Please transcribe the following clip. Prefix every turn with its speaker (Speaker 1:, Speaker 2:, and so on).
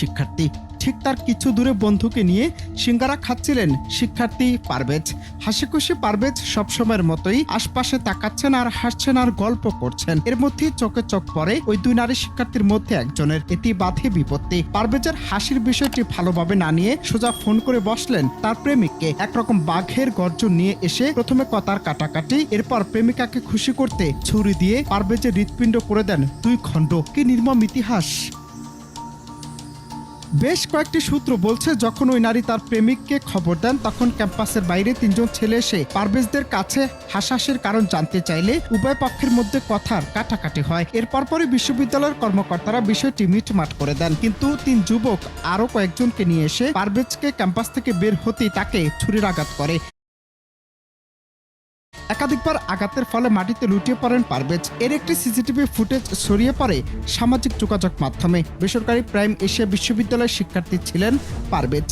Speaker 1: শিক্ষার্থী। ঠিক তার কিছু দূরে বন্ধুকে নিয়ে সিঙ্গারা খাচ্ছিলেন শিক্ষার্থী পারভেজ। হাসি খুশি পারভেজ সবসময়ের মতোই আশপাশে তাকাচ্ছেন আর হাসছেন আর গল্প করছেন। এর মধ্যেই চোখে চোখ পড়ে ওই দুই নারী শিক্ষার্থীর মধ্যে একজনের। এটি বাধে বিপত্তি। পারভেজের হাসির বিষয়টি ভালোভাবে না নিয়ে সোজা ফোন করে বসলেন তার প্রেমিককে। একরকম বাঘের গর্জন নিয়ে এসে প্রথমে কথার কাটাকাটি, এরপর প্রেমিকাকে খুশি করতে ছুরি দিয়ে পারভেজের হৃৎপিণ্ড করে দেন দুই খণ্ড। কি নির্মম ইতিহাস! বেশ কয়েকটি সূত্র বলছে, যখন ওই নারী তার প্রেমিককে খবর দেন, তখন ক্যাম্পাসের বাইরে তিনজন ছেলে এসে পারভেজদের কাছে হাসাহাসির কারণ জানতে চাইলে উভয় পক্ষের মধ্যে কথার কাটাকাটি হয়। এর পরপরই বিশ্ববিদ্যালয়ের কর্মকর্তারা বিষয়টি মিটমাট করে দেন। কিন্তু তিন যুবক আরও কয়েকজনকে নিয়ে এসে পারভেজকে ক্যাম্পাস থেকে বের হতেই তাকে ছুরির আঘাত করে। একাধিকবার আঘাতের ফলে মাটিতে লুটিয়ে পড়েন পারভেজ। এর একটি সিসিটিভি ফুটেজ ছড়িয়ে পড়ে সামাজিক যোগাযোগ মাধ্যমে। বেসরকারি প্রাইম এশিয়া বিশ্ববিদ্যালয়ের শিক্ষার্থী ছিলেন পারভেজ।